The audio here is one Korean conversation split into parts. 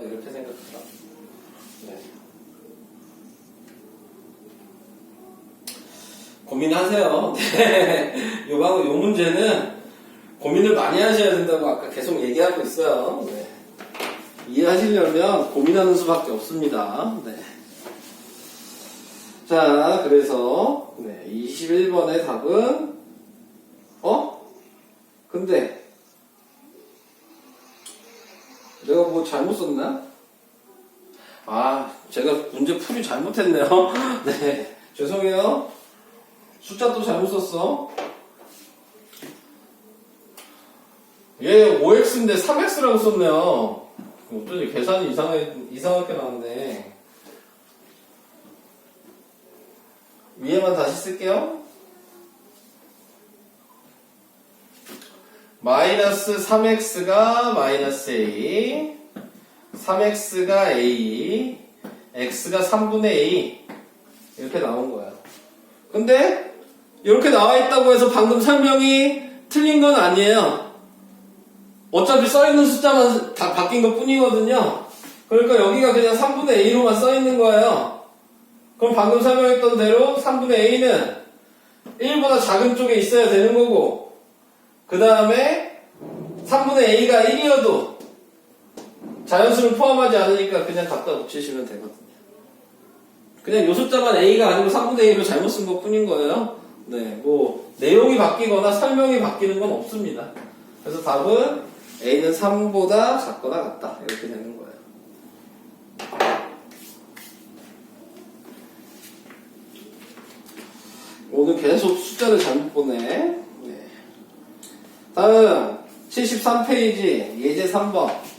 어, 이렇게 생각하라. 네. 고민하세요. 네. 요 방, 요 문제는 고민을 많이 하셔야 된다고 아까 계속 얘기하고 있어요. 네. 이해하시려면 고민하는 수밖에 없습니다. 네. 자, 그래서 네, 21번의 답은 어? 근데 내가 뭐 잘못 썼나? 아, 제가 문제 풀이 잘못했네요. 네, 죄송해요. 숫자 또 잘못 썼어. 얘 5x인데 3x라고 썼네요. 어쩐지 계산이 이상하게, 이상하게 나왔네. 위에만 다시 쓸게요. 마이너스 3x가 마이너스 a, 3x가 a, x가 3분의 a 이렇게 나온 거야. 근데 이렇게 나와 있다고 해서 방금 설명이 틀린 건 아니에요. 어차피 써 있는 숫자만 다 바뀐 것 뿐이거든요. 그러니까 여기가 그냥 3분의 a로만 써 있는 거예요. 그럼 방금 설명했던 대로 3분의 a는 1보다 작은 쪽에 있어야 되는 거고, 그 다음에 3분의 a가 1이어도 자연수를 포함하지 않으니까 그냥 갖다 붙이시면 되거든요. 그냥 요 숫자만 a가 아니고 3분의 a로 잘못 쓴 것 뿐인 거예요. 네, 뭐, 내용이 바뀌거나 설명이 바뀌는 건 없습니다. 그래서 답은 a는 3보다 작거나 같다. 이렇게 되는 거예요. 오늘 계속 숫자를 잘못 보네. 네. 다음 73페이지 예제 3번.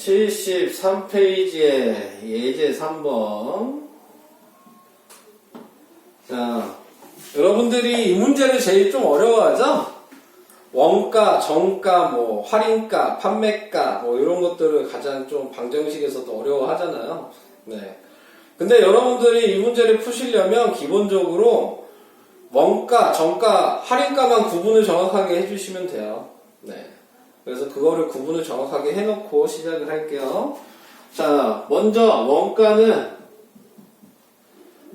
(73페이지에) 예제 3번 자 여러분들이 이 문제를 제일 좀 어려워하죠? 원가, 정가, 뭐 할인가, 판매가 뭐 이런 것들을 가장 좀 방정식에서도 어려워하잖아요. 네. 근데 여러분들이 이 문제를 푸시려면 기본적으로 원가, 정가, 할인가만 구분을 정확하게 해주시면 돼요. 네. 그래서 그거를 구분을 정확하게 해놓고 시작을 할게요. 자, 먼저 원가는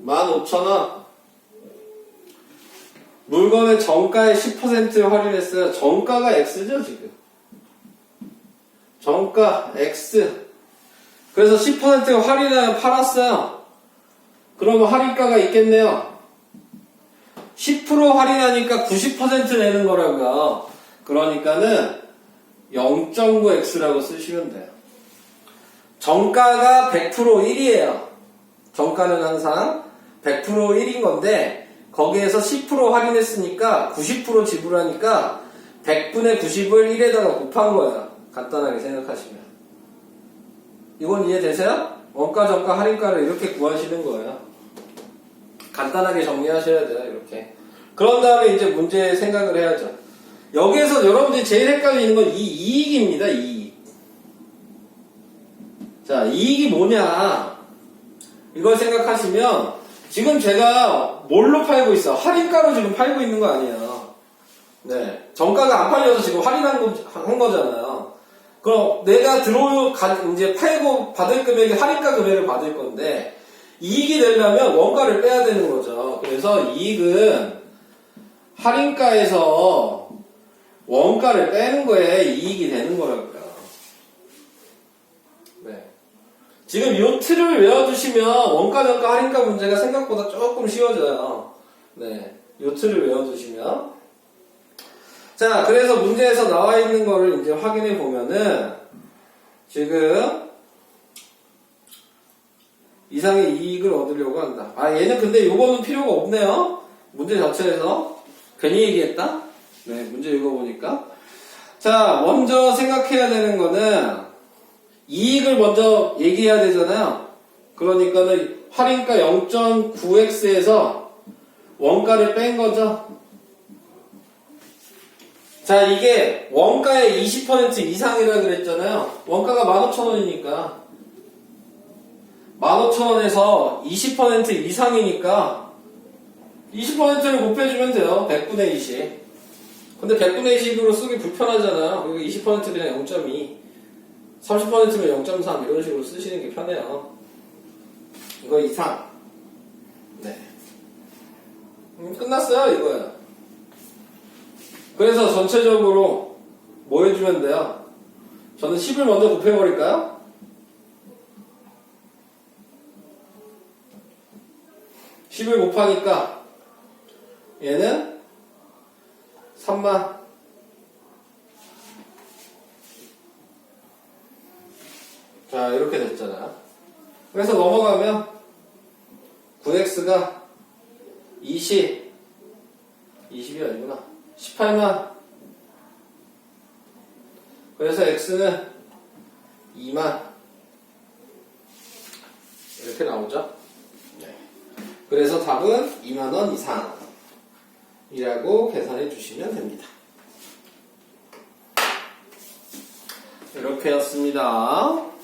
15,000원. 물건의 정가의 10%를 할인했어요. 정가가 X죠, 지금. 정가 X. 그래서 10% 할인하여 팔았어요. 그러면 할인가가 있겠네요. 10% 할인하니까 90% 내는 거라고요. 그러니까는 0.9X라고 쓰시면 돼요. 정가가 100% 1이에요. 정가는 항상 100% 1인 건데, 거기에서 10% 할인했으니까 90% 지불하니까 100분의 90을 1에다가 곱한 거예요. 간단하게 생각하시면. 이건 이해되세요? 원가, 정가, 할인가를 이렇게 구하시는 거예요. 간단하게 정리하셔야 돼요, 이렇게. 그런 다음에 이제 문제 생각을 해야죠. 여기에서 여러분들이 제일 헷갈리는 건 이 이익입니다, 이익. 자, 이익이 뭐냐. 이걸 생각하시면 지금 제가 뭘로 팔고 있어? 할인가로 지금 팔고 있는 거 아니에요. 네. 정가가 안 팔려서 지금 할인한 거, 한 거잖아요. 그럼 내가 들어, 가, 이제 팔고 받을 금액이 할인가 금액을 받을 건데, 이익이 되려면 원가를 빼야 되는 거죠. 그래서 이익은 할인가에서 원가를 빼는 거에 이익이 되는 거라고요. 네. 지금 이 틀을 외워두시면 원가, 정가, 할인가 문제가 생각보다 조금 쉬워져요. 네. 이 틀을 외워두시면. 자, 그래서 문제에서 나와 있는 거를 이제 확인해 보면은, 지금, 이상의 이익을 얻으려고 한다. 아, 얘는 근데 요거는 필요가 없네요. 문제 자체에서. 괜히 얘기했다? 네, 문제 읽어보니까. 자, 먼저 생각해야 되는 거는, 이익을 먼저 얘기해야 되잖아요. 그러니까는 할인가 0.9x에서 원가를 뺀 거죠. 자, 이게 원가의 20% 이상이라 그랬잖아요. 원가가 15,000원이니까. 15,000원에서 20% 이상이니까 20%를 곱해주면 돼요. 100분의 20. 근데 100분의 20으로 쓰기 불편하잖아요. 그리고 20% 그냥 0.2. 30%면 0.3 이런 식으로 쓰시는 게 편해요. 이거 이상. 네. 음, 끝났어요, 이거야. 그래서 전체적으로 뭐 해주면 돼요? 저는 10을 먼저 곱해버릴까요? (10을) 곱하니까 얘는 3만 자 이렇게 됐잖아요 그래서 넘어가면 9x가 20 20이 아니구나. 18만. 그래서 x는 2만. 이렇게 나오죠? 네. 그래서 답은 2만원 이상 이라고 계산해 주시면 됩니다. 이렇게였습니다